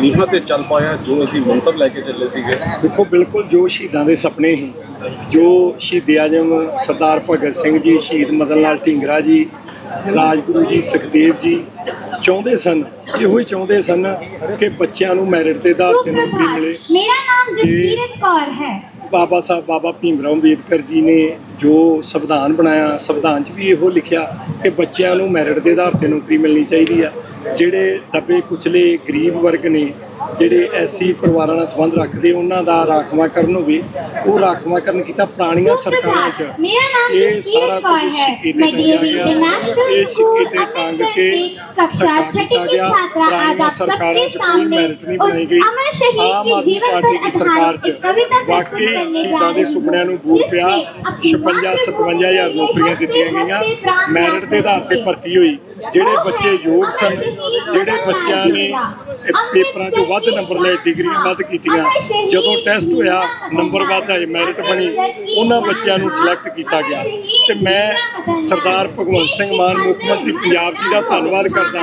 ਨੀਹਾਂ ਤੇ ਚੱਲ ਪਾਇਆ ਜੋ ਅਸੀਂ ਮੰਤਵ ਲੈ ਕੇ ਚੱਲੇ ਸੀਗੇ। ਦੇਖੋ ਬਿਲਕੁਲ ਜੋ ਸ਼ਹੀਦਾਂ ਦੇ ਸੁਪਨੇ ਸੀ ਜੋ ਸ਼ਹੀਦ ਆਜਮ ਸਰਦਾਰ ਭਗਤ ਸਿੰਘ ਜੀ ਸ਼ਹੀਦ ਮਦਨ ਲਾਲ ਢੀਂਗਰਾ ਜੀ ਰਾਜਗੁਰੂ ਜੀ ਸੁਖਦੇਵ ਜੀ ਚਾਹੁੰਦੇ ਸਨ ਇਹੋ ਹੀ ਚਾਹੁੰਦੇ ਸਨ ਕਿ ਬੱਚਿਆਂ ਨੂੰ ਮੈਰਿਟ ਦੇ ਆਧਾਰ ਤੇ ਨੌਕਰੀ ਮਿਲੇ। ਮੇਰਾ ਨਾਮ ਜਸਕੀਰਤ ਕੌਰ ਹੈ। ਬਾਬਾ ਸਾਹਿਬ, ਬਾਬਾ ਭੀਮ ਰਾਓ ਅੰਬੇਦਕਰ ਜੀ ਨੇ ਜੋ ਸੰਵਿਧਾਨ ਬਣਾਇਆ, ਸੰਵਿਧਾਨ 'ਚ ਵੀ ਇਹੋ ਲਿਖਿਆ ਕਿ ਬੱਚਿਆਂ ਨੂੰ ਮੈਰਿਟ ਦੇ ਆਧਾਰ ਤੇ ਨੌਕਰੀ ਮਿਲਣੀ ਚਾਹੀਦੀ ਆ। ਜਿਹੜੇ ਦੱਬੇ ਕੁਚਲੇ ਗਰੀਬ ਵਰਗ ਨੇ ਜਿਹੜੇ ਐਸੀ ਪਰਿਵਾਰਾਂ ਨਾਲ ਸੰਬੰਧ ਰੱਖਦੇ ਉਹਨਾਂ ਦਾ ਰਾਖਵਾ ਕਰਨ ਹੋਵੇ ਉਹ ਰਾਖਵਾ ਕਰਨ ਕੀਤਾ ਪੁਰਾਣੀਆਂ ਸਰਕਾਰਾਂ 'ਚ। ਇਹ ਸਾਰਾ ਕੁਝ ਸ਼ਿਕੀਤੇ ਟੰਗਿਆ ਗਿਆ ਇਹ 'ਤੇ ਟੰਗ ਕੇ ਕਕਸ਼ਾ ਛठी ਕੇ ਛਾਤਰਾ ਆਜ਼ਾਦ ਸਰਕਾਰਾਂ 'ਚ ਕੋਈ ਮੈਰਿਟ ਨਹੀਂ ਬਣਾਈ ਗਈ। ਆਮ ਆਦਮੀ ਪਾਰਟੀ ਦੀ ਸਰਕਾਰ 'ਚ। ਵਾਕਈ ਸ਼ਹੀਦਾਂ ਦੇ ਸੁਪਨਿਆਂ ਨੂੰ ਬੂਰ ਪਿਆ 56 57000 ਨੌਕਰੀਆਂ ਦਿੱਤੀਆਂ ਗਈਆਂ ਮੈਰਿਟ ਦੇ ਆਧਾਰ ਤੇ ਭਰਤੀ ਹੋਈ। ਜਿਹੜੇ ਬੱਚੇ ਯੋਗ ਸਨ, ਜਿਹੜੇ ਬੱਚਿਆਂ ਨੇ ਪੇਪਰਾਂ 'ਚੋਂ ਵੱਧ ਨੰਬਰ ਲਏ, ਡਿਗਰੀਆਂ ਵੱਧ ਕੀਤੀਆਂ, ਜਦੋਂ ਟੈਸਟ ਹੋਇਆ ਨੰਬਰ ਵੱਧ ਆਏ ਮੈਰਿਟ ਬਣੀ, ਉਹਨਾਂ ਬੱਚਿਆਂ ਨੂੰ ਸਿਲੈਕਟ ਕੀਤਾ ਗਿਆ। ਤੇ ਮੈਂ ਸਰਦਾਰ ਭਗਵੰਤ ਸਿੰਘ ਮਾਨ, ਮੁੱਖ ਮੰਤਰੀ ਪੰਜਾਬ ਜੀ ਦਾ ਧੰਨਵਾਦ ਕਰਦਾ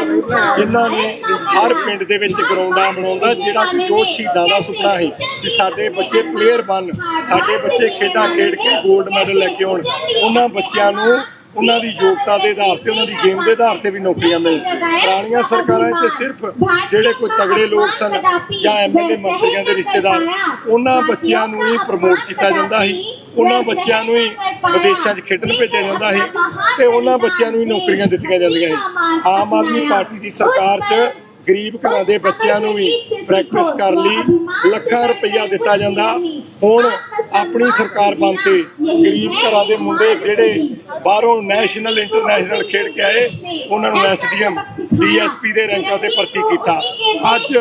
ਜਿਨ੍ਹਾਂ ਨੇ ਹਰ ਪਿੰਡ ਦੇ ਵਿੱਚ ਗਰਾਊਂਡਾਂ ਬਣਾਉਂਦਾ, ਜਿਹੜਾ ਕਿ ਜੋ ਸ਼ਹੀਦਾਂ ਦਾ ਸੁਪਨਾ ਹੈ ਕਿ ਸਾਡੇ ਬੱਚੇ ਪਲੇਅਰ ਬਣ, ਸਾਡੇ ਬੱਚੇ ਖੇਡਾਂ ਖੇਡ ਕੇ 골ਡ ਮੈਡਲ ਲੈ ਕੇ ਆਉਣ, ਉਹਨਾਂ ਬੱਚਿਆਂ ਨੂੰ ਉਹਨਾਂ ਦੀ ਯੋਗਤਾ ਦੇ ਆਧਾਰ ਤੇ, ਉਹਨਾਂ ਦੀ ਗੇਮ ਦੇ ਆਧਾਰ ਤੇ ਵੀ ਨੌਕਰੀਆਂ ਮਿਲ ਪੁਰਾਣੀਆਂ ਸਰਕਾਰਾਂ 'ਚ ਸਿਰਫ ਜਿਹੜੇ ਕੋਈ ਤਗੜੇ ਲੋਕ ਸਨ ਜਾਂ ਐਮਐਲਏ ਮੰਤਰੀਆਂ ਦੇ ਰਿਸ਼ਤੇਦਾਰ, ਉਹਨਾਂ ਬੱਚਿਆਂ ਨੂੰ ਹੀ ਪ੍ਰਮੋਟ ਕੀਤਾ ਜਾਂਦਾ ਸੀ। ਉਹਨਾਂ ਬੱਚਿਆਂ ਨੂੰ ਹੀ ਵਿਦੇਸ਼ਾਂ 'ਚ ਖੇਡਣ ਭੇਜਿਆ ਜਾਂਦਾ ਸੀ ਤੇ ਉਹਨਾਂ ਬੱਚਿਆਂ ਨੂੰ ਹੀ ਨੌਕਰੀਆਂ ਦਿੱਤੀਆਂ ਜਾਂਦੀਆਂ ਸੀ। ਆਮ ਆਦਮੀ ਪਾਰਟੀ ਦੀ ਸਰਕਾਰ 'ਚ ਗਰੀਬ ਘਰਾਂ ਦੇ ਬੱਚਿਆਂ ਨੂੰ ਵੀ ਪ੍ਰੈਕਟਿਸ ਕਰ ਲਈ। ਲੱਖਾਂ ਰੁਪਈਆ ਦਿੱਤਾ ਜਾਂਦਾ। ਹੁਣ ਆਪਣੀ ਸਰਕਾਰ ਬਣਤੇ ਗਰੀਬ ਘਰਾਂ ਦੇ ਮੁੰਡੇ ਜਿਹੜੇ ਬਾਹਰੋਂ ਨੈਸ਼ਨਲ ਇੰਟਰਨੈਸ਼ਨਲ ਖੇਡ ਕੇ ਆਏ ਉਹਨਾਂ ਨੂੰ ਐਸਡੀਐਮ ਡੀਐਸਪੀ ਦੇ ਰੈਂਕਾਂ ਤੇ ਭਰਤੀ ਕੀਤਾ। ਅੱਜ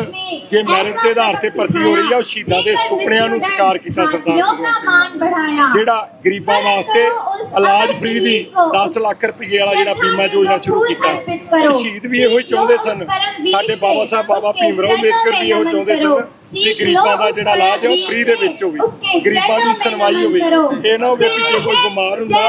ਜੇ ਮੈਰਿਟ ਦੇ ਆਧਾਰ ਤੇ ਭਰਤੀ ਹੋ ਰਹੀ ਹੈ ਉਹ ਸ਼ਹੀਦਾਂ ਦੇ ਸੁਪਨਿਆਂ ਨੂੰ ਸਕਾਰ ਕੀਤਾ ਸਰਦਾਰ ਭਗਵੰਤ ਜਿਹੜਾ ਗਰੀਬਾਂ ਵਾਸਤੇ ਇਲਾਜ ਫ੍ਰੀ ਦੀ 10 ਲੱਖ ਰੁਪਏ ਵਾਲਾ ਜਿਹੜਾ ਬੀਮਾ ਯੋਜਨਾ ਸ਼ੁਰੂ ਕੀਤਾ ਸ਼ਹੀਦ ਵੀ ਇਹੋ ਹੀ ਚਾਹੁੰਦੇ ਸਨ। ਸਾਡੇ ਬਾਬਾ ਸਾਹਿਬ ਬਾਬਾ ਭੀਮ ਰਾਓ ਅੰਬੇਦਕਰ ਵੀ ਇਹੋ ਚਾਹੁੰਦੇ ਸਨ। ਵੀ ਗਰੀਬਾਂ ਦਾ ਜਿਹੜਾ ਇਲਾਜ ਹੈ, ਉਹ ਫ੍ਰੀ ਦੇ ਵਿੱਚ ਹੋਵੇ। ਗਰੀਬਾਂ ਦੀ ਸੁਣਵਾਈ ਹੋਵੇ। ਇਹ ਨਾ ਹੋਵੇ ਕਿ ਜੇ ਕੋਈ ਬਿਮਾਰ ਹੁੰਦਾ,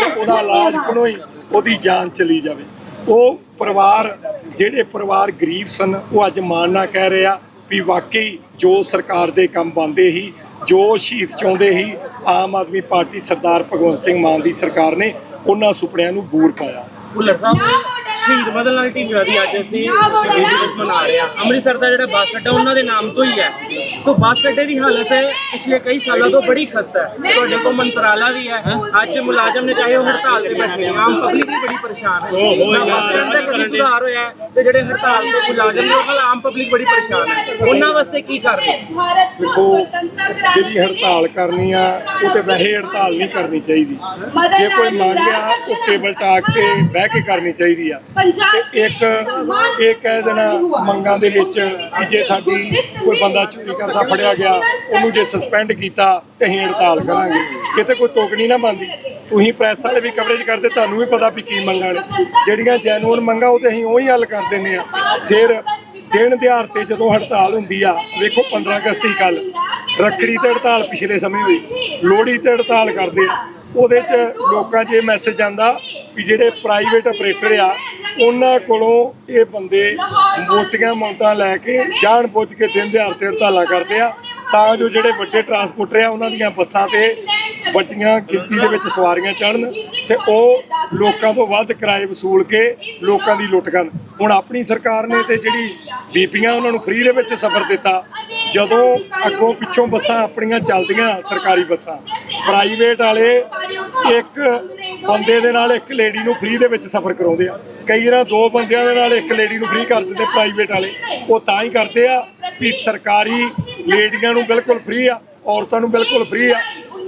ਤੇ ਉਹਦਾ ਇਲਾਜ ਕੋਲੋਂ ਹੀ ਉਹਦੀ ਜਾਨ ਚਲੀ ਜਾਵੇ। ਉਹ ਪਰਿਵਾਰ, ਜਿਹੜੇ ਪਰਿਵਾਰ ਗਰੀਬ ਸਨ, ਉਹ ਅੱਜ ਮਾਣ ਨਾਲ ਕਹਿ ਰਿਹਾ ਵੀ ਵਾਕਈ ਜੋ ਸਰਕਾਰ ਦੇ ਕੰਮ ਬੰਦੇ ਹੀ ਜੋ ਸ਼ਹੀਦ ਚਾਹੁੰਦੇ ਹੀ ਆਮ ਆਦਮੀ ਪਾਰਟੀ ਸਰਦਾਰ ਭਗਵੰਤ ਸਿੰਘ ਮਾਨ ਦੀ ਸਰਕਾਰ ਨੇ ਉਹਨਾਂ ਸੁਪਨਿਆਂ ਨੂੰ ਬੂਰ ਪਾਇਆ। ਭੁੱਲਰ ਸਾਹਿਬ ਸ਼ਹੀਦ ਮਦਨ ਲਾਲ ਢੀਂਗਰਾ ਦੀ ਅੱਜ ਅਸੀਂ ਸ਼ਹੀਦੀ ਦਿਵਸ ਮਨਾ ਰਹੇ ਹਾਂ। ਅੰਮ੍ਰਿਤਸਰ ਦਾ ਜਿਹੜਾ ਬੱਸ ਅੱਡਾ ਉਹਨਾਂ ਦੇ ਨਾਮ ਤੋਂ ਹੀ ਹੈ। ਤੋਂ ਬੱਸ ਅੱਡੇ ਦੀ ਹਾਲਤ ਹੈ ਪਿਛਲੇ ਕਈ ਸਾਲਾਂ ਤੋਂ ਬੜੀ ਖਸਤਾ ਹੈ। ਤੁਹਾਡੇ ਕੋਲ ਮੰਤਰਾਲਾ ਵੀ ਹੈ। ਅੱਜ ਮੁਲਾਜ਼ਮ ਨੇ ਚਾਹੇ ਉਹ ਹੜਤਾਲ ਤੇ ਬੈਠੇ ਨੇ ਆਮ ਪਬਲਿਕ ਵੀ ਬੜੀ ਪਰੇਸ਼ਾਨ ਹੈ। ਨਾ ਬੱਸ ਸਟੈਂਡ ਦਾ ਕਦੀ ਸੁਧਾਰ ਹੋਇਆ ਤੇ ਜਿਹੜੇ ਹੜਤਾਲ ਤੇ ਮੁਲਾਜ਼ਮ ਨੇ ਉਹਨਾਂ ਨਾਲ ਆਮ ਪਬਲਿਕ ਬੜੀ ਪਰੇਸ਼ਾਨ ਹੈ। ਉਹਨਾਂ ਵਾਸਤੇ ਕੀ ਕਰ ਰਹੇ ਦੇਖੋ ਜਿਹੜੀ ਹੜਤਾਲ ਕਰਨੀ ਆ ਉਹ ਤੇ ਵੈਸੇ ਹੜਤਾਲ ਨਹੀਂ ਕਰਨੀ ਚਾਹੀਦੀ। ਜੇ ਕੋਈ ਮੰਗਿਆ ਉਹ ਟੇਬਲ ਟਾਕ ਤੇ ਬਹਿ ਕੇ ਕਰਨੀ ਚਾਹੀਦੀ ਆ। ਇੱਕ ਇਹ ਕਹਿ ਦੇਣਾ ਮੰਗਾਂ ਦੇ ਵਿੱਚ ਜੇ ਸਾਡੀ ਕੋਈ ਬੰਦਾ ਚੋਰੀ ਕਰਦਾ ਫੜਿਆ ਗਿਆ ਉਹਨੂੰ ਜੇ ਸਸਪੈਂਡ ਕੀਤਾ ਤੇ ਅਸੀਂ ਹੜਤਾਲ ਕਰਾਂਗੇ। ਕਿਤੇ ਕੋਈ ਤੋਕਣੀ ਨਾ ਬੰਦੀ ਤੁਸੀਂ ਪ੍ਰੈਸ ਵਾਲੇ ਵੀ ਕਵਰੇਜ ਕਰਦੇ ਤੁਹਾਨੂੰ ਵੀ ਪਤਾ ਵੀ ਕੀ ਮੰਗਾਂ ਨੇ। ਜਿਹੜੀਆਂ ਜੈਨੂਅਨ ਮੰਗਾਂ ਉਹ ਤੇ ਅਸੀਂ ਉਹੀ ਹੱਲ ਕਰ ਦਿੰਦੇ ਆ ਫਿਰ ਦਿਨ ਦਿਹਾੜ ਤੇ ਜਦੋਂ ਹੜਤਾਲ ਹੁੰਦੀ ਆ ਵੇਖੋ 15 ਅਗਸਤ ਦੀ ਕੱਲ ਰੱਖੜੀ ਤੇ ਹੜਤਾਲ ਪਿਛਲੇ ਸਮੇਂ ਹੋਈ। ਲੋਹੜੀ ਤੇ ਹੜਤਾਲ ਕਰਦੇ ਆ। ਉਹਦੇ 'ਚ ਲੋਕਾਂ 'ਚ ਇਹ ਮੈਸੇਜ ਆਂਦਾ ਵੀ ਜਿਹੜੇ ਪ੍ਰਾਈਵੇਟ ਆਪਰੇਟਰ ਆ ਉਹਨਾਂ ਕੋਲੋਂ ਇਹ ਬੰਦੇ ਮੋਟੀਆਂ ਮੌਂਟਾਂ ਲੈ ਕੇ ਜਾਣ ਬੁੱਝ ਕੇ ਦਿਨ ਦਿਹਾੜ ਤੇ ਹੜਤਾਲਾਂ ਕਰਦੇ ਆ। ਤਾਂ ਜੋ ਜਿਹੜੇ ਵੱਡੇ ਟਰਾਂਸਪੋਰਟਰ ਆ, ਉਹਨਾਂ ਦੀਆਂ ਬੱਸਾਂ ਤੇ ਵੱਡੀਆਂ ਗਿਣਤੀ ਦੇ ਵਿੱਚ ਸਵਾਰੀਆਂ ਚੜਨ ਤੇ ਉਹ ਲੋਕਾਂ ਤੋਂ ਵੱਧ ਕਿਰਾਏ ਵਸੂਲ ਕੇ ਲੋਕਾਂ ਦੀ ਲੁੱਟ ਕਰਨ। ਹੁਣ ਆਪਣੀ ਸਰਕਾਰ ਨੇ ਤੇ ਜਿਹੜੀ ਬੀਪੀਆਂ ਉਹਨਾਂ ਨੂੰ ਫ੍ਰੀ ਦੇ ਵਿੱਚ ਸਫ਼ਰ ਦਿੱਤਾ। ਜਦੋਂ ਅੱਗੋਂ ਪਿੱਛੋਂ ਬੱਸਾਂ ਆਪਣੀਆਂ ਚੱਲਦੀਆਂ ਸਰਕਾਰੀ ਬੱਸਾਂ। ਪ੍ਰਾਈਵੇਟ ਵਾਲੇ ਇੱਕ ਬੰਦੇ ਦੇ ਨਾਲ ਇੱਕ ਲੇਡੀ ਨੂੰ ਫ੍ਰੀ ਦੇ ਵਿੱਚ ਸਫ਼ਰ ਕਰਾਉਂਦੇ ਆ। ਕਈ ਵਾਰ ਦੋ ਬੰਦਿਆਂ ਦੇ ਨਾਲ ਇੱਕ ਲੇਡੀ ਨੂੰ ਫ੍ਰੀ ਕਰ ਦਿੰਦੇ ਪ੍ਰਾਈਵੇਟ ਵਾਲੇ। ਉਹ ਤਾਂ ਹੀ ਕਰਦੇ ਆ ਵੀ ਸਰਕਾਰੀ ਲੇਡੀਆਂ ਨੂੰ ਬਿਲਕੁਲ ਫ੍ਰੀ ਆ ਔਰਤਾਂ ਨੂੰ ਬਿਲਕੁਲ ਫ੍ਰੀ ਆ।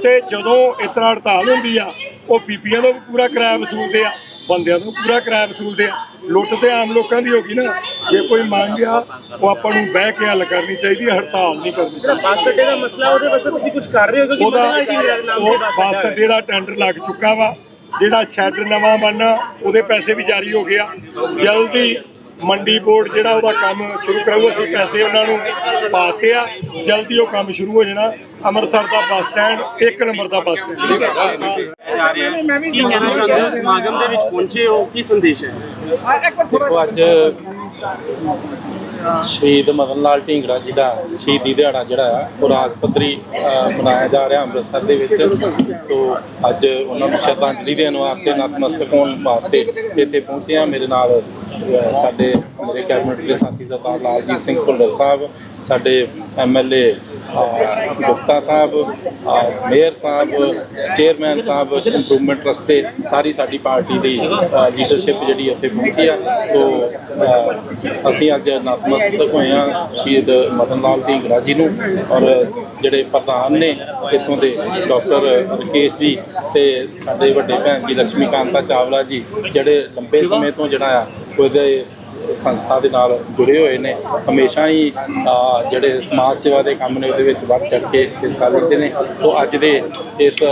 ਤੇ ਜਦੋਂ ਤਰ੍ਹਾਂ ਹੜਤਾਲ ਹੁੰਦੀ ਆ ਉਹ ਬੀਬੀਆਂ ਤੋਂ ਪੂਰਾ ਕਿਰਾਇਆ ਵਸੂਲਦੇ ਆ ਬੰਦਿਆਂ ਤੋਂ ਪੂਰਾ ਕਿਰਾਇਆ ਵਸੂਲਦੇ ਆ। ਲੁੱਟ ਤੇ ਆਮ ਲੋਕਾਂ ਦੀ ਹੋ ਗਈ ਨਾ ਜੇ ਕੋਈ ਮੰਗ ਆ ਉਹ ਆਪਾਂ ਨੂੰ ਬਹਿ ਕੇ ਹੱਲ ਕਰਨੀ ਚਾਹੀਦੀ ਹੜਤਾਲ ਨਹੀਂ ਕਰਨੀ ਜਿਹੜਾ ਚਾਹੀਦੀ ਬੱਸ ਅੱਡੇ ਦਾ ਮਸਲਾ ਉਹਦੇ ਵਾਸਤੇ ਤੁਸੀਂ ਕੁਝ ਕਰ ਰਹੇ ਹੋ ਕਿਉਂਕਿ ਬੱਸ। ਅੱਡੇ ਦਾ। ਟੈਂਡਰ ਲੱਗ ਚੁੱਕਾ ਵਾ। ਜਿਹੜਾ ਸ਼ੈੱਡ ਨਵਾਂ ਬਣਨਾ ਉਹਦੇ ਪੈਸੇ ਵੀ ਜਾਰੀ ਹੋ ਗਿਆ ਜਲਦੀ ਮੰਡੀ ਬੋਰਡ ਜਿਹੜਾ ਉਹਦਾ ਕੰਮ ਸ਼ੁਰੂ ਕਰਾਊ ਅਸੀਂ ਪੈਸੇ ਉਹਨਾਂ ਨੂੰ ਪਾਤੇ ਆ। ਜਲਦੀ ਉਹ ਕੰਮ ਸ਼ੁਰੂ ਹੋ ਜਾਣਾ। ਅੰਮ੍ਰਿਤਸਰ ਦਾ ਬੱਸ ਸਟੈਂਡ ਇੱਕ ਨੰਬਰ ਦਾ ਬੱਸ ਸਟੈਂਡ। ਕੀ ਕਹਿਣਾ ਚਾਹੁੰਦੇ ਹੋ ਸਮਾਗਮ ਦੇ ਵਿੱਚ ਪਹੁੰਚੇ ਹੋ ਕੀ ਸੰਦੇਸ਼ ਹੈ? ਦੇਖੋ ਅੱਜ ਸ਼ਹੀਦ ਮਦਨ ਲਾਲ ਢੀਂਗੜਾ ਜੀ ਦਾ ਸ਼ਹੀਦੀ ਦਿਹਾੜਾ ਜਿਹੜਾ ਆ, ਉਹ ਰਾਜ ਪੱਧਰੀ ਮਨਾਇਆ ਜਾ ਰਿਹਾ ਅੰਮ੍ਰਿਤਸਰ ਦੇ ਵਿੱਚ। ਸੋ ਅੱਜ ਉਹਨਾਂ ਨੂੰ ਸ਼ਰਧਾਂਜਲੀ ਦੇਣ ਵਾਸਤੇ, ਨਤਮਸਤਕ ਹੋਣ ਵਾਸਤੇ ਇੱਥੇ ਪਹੁੰਚੇ ਆ ਮੇਰੇ ਨਾਲ ਸਾਡੇ, ਮੇਰੇ ਕੈਬਨਿਟ ਦੇ ਸਾਥੀ ਸਰਦਾਰ ਲਾਲਜੀਤ ਸਿੰਘ ਭੁੱਲਰ ਸਾਹਿਬ, ਸਾਡੇ MLA Gupta sahib mayor sahib, chairman sahib improvement trust ਸਾਰੀ ਸਾਡੀ ਪਾਰਟੀ ਦੀ ਲੀਡਰਸ਼ਿਪ ਜਿਹੜੀ ਉੱਥੇ ਪਹੁੰਚੀ ਆ। ਸੋ ਅਸੀਂ ਅੱਜ ਨਤਮਸਤਕ ਹੋਏ ਆ ਸ਼ਹੀਦ ਮਦਨ ਲਾਲ ਢੀਂਗਰਾ ਜੀ ਨੂੰ ਔਰ ਜਿਹੜੇ ਪ੍ਰਧਾਨ ਨੇ ਇੱਥੋਂ ਦੇ ਡਾਕਟਰ ਰਕੇਸ਼ ਜੀ ਤੇ ਸਾਡੇ ਵੱਡੇ ਭੈਣ ਜੀ ਲక్ష్ਮੀ ਕਾਂਤਾ ਚਾਵਲਾ ਜੀ, ਜਿਹੜੇ ਲੰਬੇ ਸਮੇਂ ਤੋਂ ਜਿਹੜਾ ਆ ਉਹਦੇ ਸੰਸਥਾ ਦੇ ਨਾਲ ਜੁੜੇ ਹੋਏ ਨੇ। ਹਮੇਸ਼ਾ ਹੀ ਜਿਹੜੇ ਸਮਾਜ ਸੇਵਾ ਦੇ ਕੰਮ ਨੇ ਉਹਦੇ ਵਿੱਚ ਵੱਧ ਚੜ ਕੇ ਹਿੱਸਾ ਲੈਂਦੇ ਨੇ। ਸੋ ਅੱਜ ਦੇ ਇਸ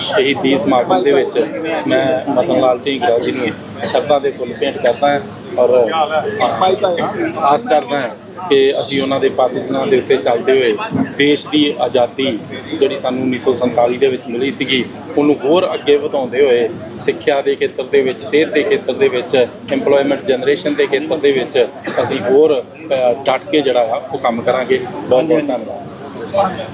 ਸ਼ਹੀਦੀ ਸਮਾਗਮ ਦੇ ਵਿੱਚ ਮੈਂ ਮਦਨ ਲਾਲ ਢੀਂਗਰਾ ਜੀ ਨੂੰ ਸ਼ਰਧਾ ਦੇ ਫੁੱਲ ਭੇਂਟ ਕਰਦਾ ਹਾਂ ਔਰ ਆਸ ਕਰਦਾ ਹਾਂ ਕਿ ਅਸੀਂ ਉਹਨਾਂ ਦੇ ਪਾਤਿਸ਼ਾਂ ਦੇ ਉੱਤੇ ਚੱਲਦੇ ਹੋਏ ਦੇਸ਼ ਦੀ ਆਜ਼ਾਦੀ ਜਿਹੜੀ ਸਾਨੂੰ 1947 ਦੇ ਵਿੱਚ ਮਿਲੀ ਸੀਗੀ ਉਹਨੂੰ ਹੋਰ ਅੱਗੇ ਵਧਾਉਂਦੇ ਹੋਏ ਸਿੱਖਿਆ ਦੇ ਖੇਤਰ ਦੇ ਵਿੱਚ ਸਿਹਤ ਦੇ ਖੇਤਰ ਦੇ ਵਿੱਚ EMPLOYMENT ਜਨਰੇਸ਼ਨ ਦੇ ਖੇਤਰ ਦੇ ਵਿੱਚ ਅਸੀਂ ਹੋਰ ਅ, ਡਟ ਕੇ ਜਿਹੜਾ ਆ ਉਹ ਕੰਮ ਕਰਾਂਗੇ। ਬਹੁਤ ਬਹੁਤ ਧੰਨਵਾਦ।